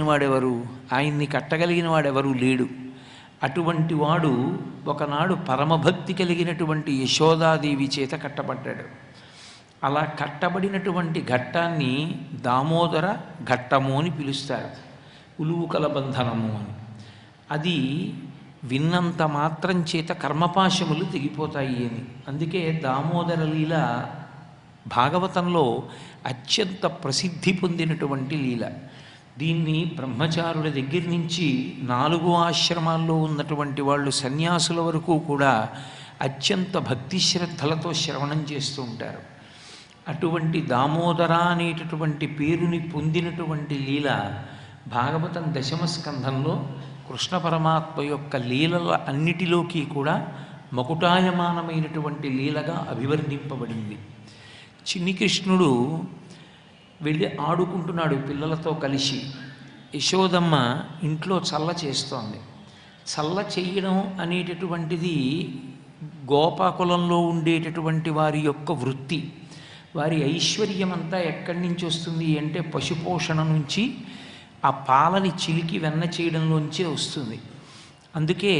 వాడెవరు ఆయన్ని కట్టగలిగిన వాడెవరు లేడు. అటువంటి వాడు ఒకనాడు పరమభక్తి కలిగినటువంటి యశోదాదేవి చేత కట్టబడ్డాడు. అలా కట్టబడినటువంటి ఘట్టాన్ని దామోదర ఘట్టము అని పిలుస్తారు. ఉలువుకల బంధనము అని. అది విన్నంత మాత్రం చేత కర్మపాశములు తెగిపోతాయి అని. అందుకే దామోదర లీల భాగవతంలో అత్యంత ప్రసిద్ధి పొందినటువంటి లీల. దీన్ని బ్రహ్మచారుల దగ్గర నుంచి నాలుగు ఆశ్రమాల్లో ఉన్నటువంటి వాళ్ళు సన్యాసుల వరకు కూడా అత్యంత భక్తి శ్రద్ధలతో శ్రవణం చేస్తూ ఉంటారు. అటువంటి దామోదర అనేటటువంటి పేరుని పొందినటువంటి లీల భాగవతం దశమ స్కంధంలో కృష్ణ పరమాత్మ యొక్క లీలల అన్నిటిలోకి కూడా మకుటాయమానమైనటువంటి లీలగా అభివర్ణింపబడింది. చిన్ని కృష్ణుడు వెళ్ళి ఆడుకుంటున్నాడు పిల్లలతో కలిసి. యశోదమ్మ ఇంట్లో చల్ల చేస్తోంది. చల్ల చేయడం అనేటటువంటిది గోపాకులంలో ఉండేటటువంటి వారి యొక్క వృత్తి. వారి ఐశ్వర్యం అంతా ఎక్కడి నుంచి వస్తుంది అంటే పశుపోషణ నుంచి ఆ పాలని చిలికి వెన్న చేయడంలోంచే వస్తుంది. అందుకే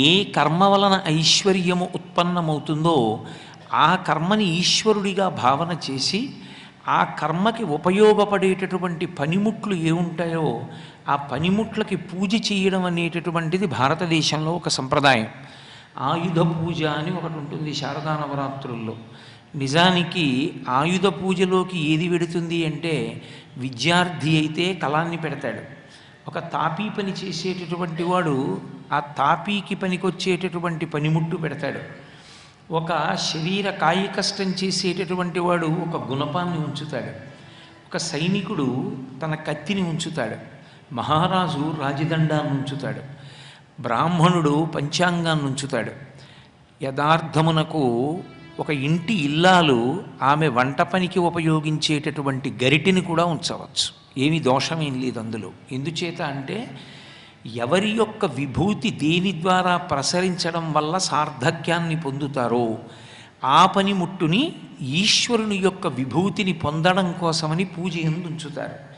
ఏ కర్మ వలన ఐశ్వర్యము ఉత్పన్నమవుతుందో ఆ కర్మని ఈశ్వరుడిగా భావన చేసి ఆ కర్మకి ఉపయోగపడేటటువంటి పనిముట్లు ఏముంటాయో ఆ పనిముట్లకి పూజ చేయడం అనేటటువంటిది భారతదేశంలో ఒక సంప్రదాయం. ఆయుధ పూజ అని ఒకటి ఉంటుంది శారదా నవరాత్రుల్లో. నిజానికి ఆయుధ పూజలోకి ఏది వెడుతుంది అంటే విద్యార్థి అయితే కళాన్ని పెడతాడు. ఒక తాపీ పని చేసేటటువంటి వాడు ఆ తాపీకి పనికొచ్చేటటువంటి పనిముట్టు పెడతాడు. ఒక శరీర కాయ కష్టం చేసేటటువంటి వాడు ఒక గుణపాన్ని ఉంచుతాడు. ఒక సైనికుడు తన కత్తిని ఉంచుతాడు. మహారాజు రాజదండాన్ని ఉంచుతాడు. బ్రాహ్మణుడు పంచాంగాన్ని ఉంచుతాడు. యథార్థమునకు ఒక ఇంటి ఇల్లాలు ఆమె వంట పనికి ఉపయోగించేటటువంటి గరిటిని కూడా ఉంచవచ్చు. ఏమి దోషమేం లేదు అందులో. ఎందుచేత అంటే ఎవరి యొక్క విభూతి దేని ద్వారా ప్రసరించడం వల్ల సార్థక్యాన్ని పొందుతారో ఆ పనిముట్టుని ఈశ్వరుని యొక్క విభూతిని పొందడం కోసమని పూజ ఎందుంచుతారు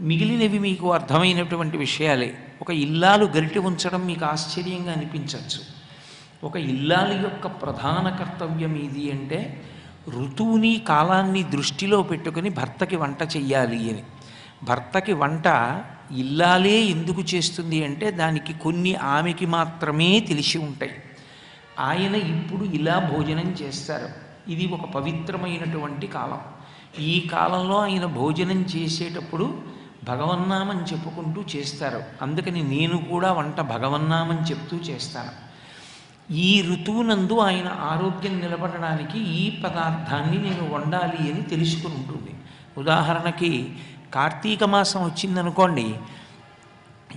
మిగిలినవి మీకు అర్థమైనటువంటి విషయాలే. ఒక ఇల్లాలు గరిటి ఉంచడం మీకు ఆశ్చర్యంగా అనిపించవచ్చు. ఒక ఇల్లాలు యొక్క ప్రధాన కర్తవ్యం ఏది అంటే ఋతువుని కాలాన్ని దృష్టిలో పెట్టుకుని భర్తకి వంట చెయ్యాలి అని. భర్తకి వంట ఇల్లాలే ఎందుకు చేస్తుంది అంటే దానికి కొన్ని ఆమెకి మాత్రమే తెలిసి ఉంటాయి. ఆయన ఇప్పుడు ఇలా భోజనం చేస్తారు. ఇది ఒక పవిత్రమైనటువంటి కాలం. ఈ కాలంలో ఆయన భోజనం చేసేటప్పుడు భగవన్నామం చెప్పుకుంటూ చేస్తారు. అందుకని నేను కూడా వంట భగవన్నామం చెప్తూ చేస్తాను. ఈ ఋతువునందు ఆయన ఆరోగ్యం నిలబడడానికి ఈ పదార్థాన్ని నేను వండాలి అని తెలుసుకుని ఉంటుంది. ఉదాహరణకి కార్తీక మాసం వచ్చిందనుకోండి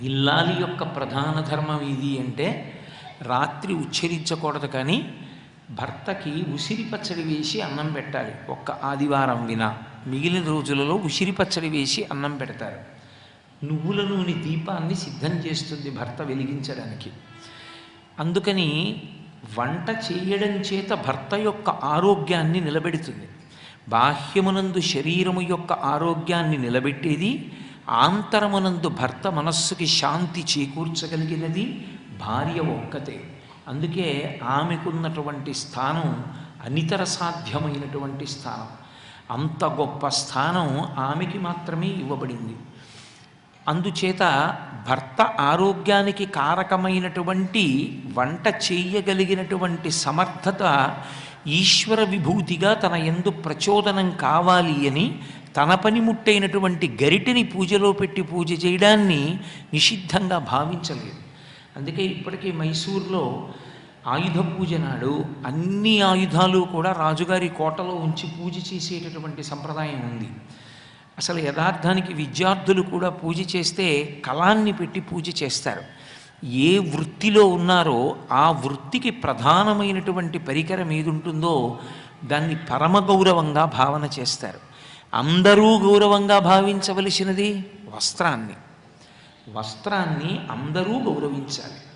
ఇల్లాలి యొక్క ప్రధాన ధర్మం ఇది అంటే రాత్రి ఉచ్చరించకూడదు కానీ భర్తకి ఉసిరి పచ్చడి వేసి అన్నం పెట్టాలి ఒక్క ఆదివారం వినా. మిగిలిన రోజులలో ఉసిరి పచ్చడి వేసి అన్నం పెడతారు. నువ్వుల నూనె దీపాన్ని సిద్ధం చేస్తుంది భర్త వెలిగించడానికి. అందుకని వంట చేయడం చేత భర్త యొక్క ఆరోగ్యాన్ని నిలబెడుతుంది. బాహ్యమునందు శరీరము యొక్క ఆరోగ్యాన్ని నిలబెట్టేది ఆంతరమునందు భర్త మనస్సుకి శాంతి చేకూర్చగలిగినది భార్య ఒక్కతే. అందుకే ఆమెకున్నటువంటి స్థానం అనితర సాధ్యమైనటువంటి స్థానం. అంత గొప్ప స్థానం ఆమెకి మాత్రమే ఇవ్వబడింది. అందుచేత భర్త ఆరోగ్యానికి కారకమైనటువంటి వంట చేయగలిగినటువంటి సమర్థత ఈశ్వర విభూతిగా తన ఎందు ప్రచోదనం కావాలి అని తన పనిముట్టైనటువంటి గరిటని పూజలో పెట్టి పూజ చేయడాన్ని నిషిద్ధంగా భావించలేదు. అందుకే ఇప్పటికీ మైసూర్లో ఆయుధ పూజ నాడు అన్ని ఆయుధాలు కూడా రాజుగారి కోటలో ఉంచి పూజ చేసేటటువంటి సంప్రదాయం ఉంది. అసలు యథార్థానికి విద్యార్థులు కూడా పూజ చేస్తే కళాన్ని పెట్టి పూజ చేస్తారు. ఏ వృత్తిలో ఉన్నారో ఆ వృత్తికి ప్రధానమైనటువంటి పరికరం ఏది ఉంటుందో దాన్ని పరమ గౌరవంగా భావన చేస్తారు. అందరూ గౌరవంగా భావించవలసినది వస్త్రాన్ని. వస్త్రాన్ని అందరూ గౌరవించాలి.